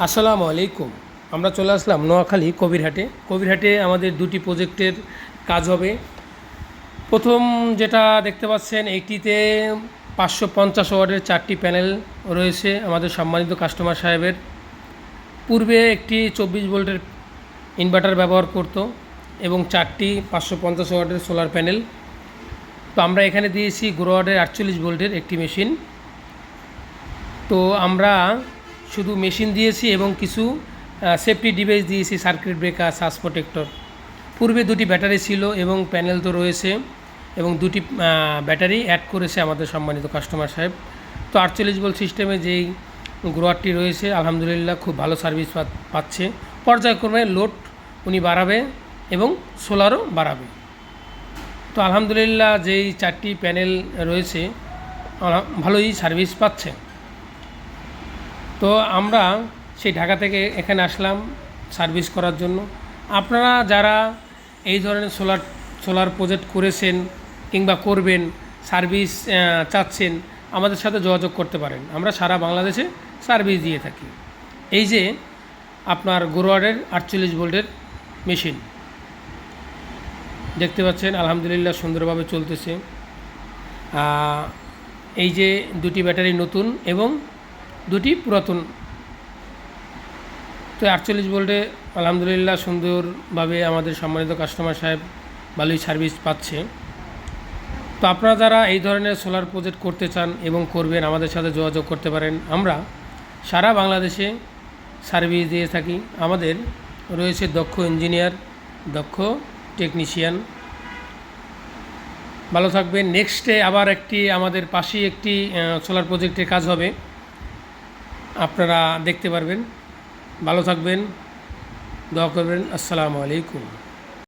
আসসালামু আলাইকুম। আমরা চলে আসলাম নোয়াখালী কবিরহাটে। কবিরহাটে আমাদের দুটি প্রজেক্টের কাজ হবে। প্রথম যেটা দেখতে পাচ্ছেন, এইটিতে পাঁচশো পঞ্চাশ ওয়ার্ডের চারটি প্যানেল রয়েছে আমাদের সম্মানিত কাস্টমার সাহেবের। পূর্বে একটি চব্বিশ ভোল্টের ইনভার্টার ব্যবহার করত এবং চারটি পাঁচশো পঞ্চাশ ওয়ার্ডের সোলার প্যানেল। তো আমরা এখানে দিয়েছি গ্রোয়ার্ডের আটচল্লিশ ভোল্টের একটি মেশিন। তো আমরা শুধু মেশিন দিয়েছি এবং কিছু সেফটি ডিভাইস দিয়েছি সার্কিট ব্রেকার সাস প্রোটেক্টর পূর্বে দুটি ব্যাটারি ছিল এবং প্যানেল তো রয়েছে এবং দুটি ব্যাটারি অ্যাড করেছে আমাদের সম্মানিত কাস্টমার সাহেব। তো আটচল্লিশ বল সিস্টেমে যেই গ্রোয়ারটি রয়েছে, আলহামদুলিল্লাহ খুব ভালো সার্ভিস পাচ্ছে। পর্যায়ক্রমে লোড উনি বাড়াবে এবং সোলারও বাড়াবে। তো আলহামদুলিল্লাহ যেই চারটি প্যানেল রয়েছে ভালোই সার্ভিস পাচ্ছে। তো আমরা সেই ঢাকা থেকে এখানে আসলাম সার্ভিস করার জন্য। আপনারা যারা এই ধরনের সোলার সোলার প্রজেক্ট করেছেন কিংবা করবেন, সার্ভিস চাচ্ছেন, আমাদের সাথে যোগাযোগ করতে পারেন। আমরা সারা বাংলাদেশে সার্ভিস দিয়ে থাকি। এই যে আপনার গোরোয়ার্ডের আটচল্লিশ ভোল্টের মেশিন। দেখতে পাচ্ছেন, আলহামদুলিল্লাহ সুন্দরভাবে চলতেছে। এই যে দুটি ব্যাটারি নতুন এবং দুটি পুরাতন। তো আটচল্লিশ ভোল্টে আলহামদুলিল্লাহ সুন্দরভাবে আমাদের সম্মানিত কাস্টমার সাহেব ভালোই সার্ভিস পাচ্ছে। তো আপনারা যারা এই ধরনের সোলার প্রজেক্ট করতে চান এবং করবেন, আমাদের সাথে যোগাযোগ করতে পারেন। আমরা সারা বাংলাদেশে সার্ভিস দিয়ে থাকি। আমাদের রয়েছে দক্ষ ইঞ্জিনিয়ার দক্ষ টেকনিশিয়ান ভালো থাকবেন। নেক্সটে আবার একটি, আমাদের পাশেই একটি সোলার প্রজেক্টের কাজ হবে। আপনারা দেখতে পারবেন। ভালো থাকবেন। দোয়া করবেন। আসসালামু আলাইকুম।